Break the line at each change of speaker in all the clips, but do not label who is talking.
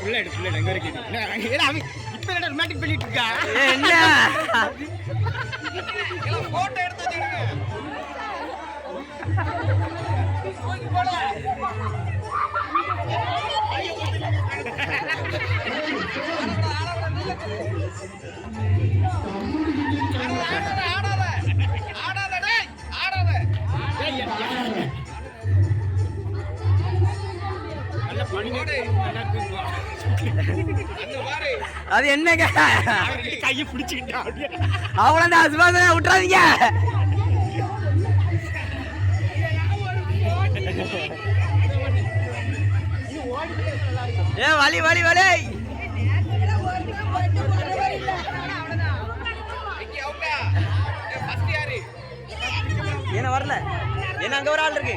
புள்ளட் புள்ளட் அங்க இருக்கு ஏடா அவன் இப்ப என்ன ரொமான்டிக் பண்ணிட்டு இருக்கா?
அது என்னங்க?
கையை பிடிச்சிக்கிட்டா
அவ்வளோதான் சுபாசனை விட்டுறாதீங்க. ஏ வலி வலி வலி. என்ன வரல? என்ன அங்க ஒரு ஆள் இருக்கு?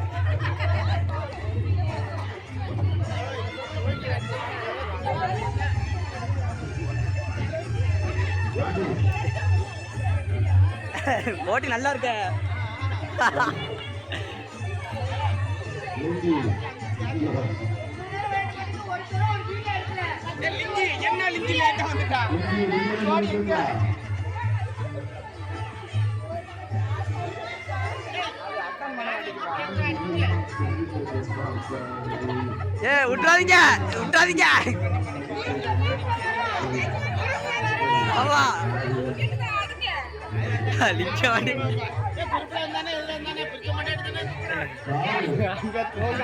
போட்டி நல்லா இருக்க.
என்ன லிங்கி லேட்டா வந்துட்டா
ஏ விட்டுறாதீங்க விட்டுறாதீங்க. ஆமா.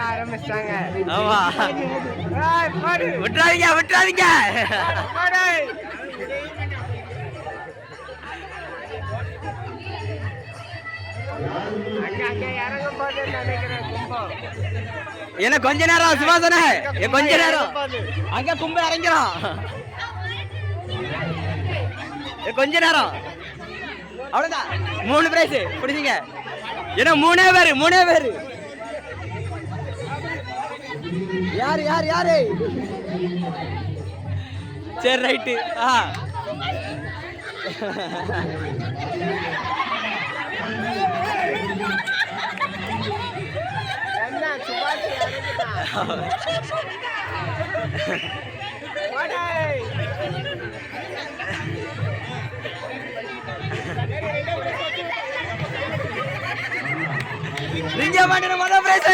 ஆரம்பிச்சிட்டாங்க
ஆமா. விட்டுறாதீங்க விட்டுறாதீங்க. என்ன கொஞ்ச நேரம் சுபாசன கொஞ்ச நேரம். அங்க கும்பல் இறங்கிறோம். கொஞ்ச நேரம். அவ்வளோதான் மூணு பிரைஸ் பிடிச்சிங்க. ஏன்னா மூணே பேர் மூணே பேர். யார் யார் யாரு? சரி ரைட்டு ஆ
என்ன சுபாஷ்
லிங்க மாட்டின மொதல் பிரைஸ்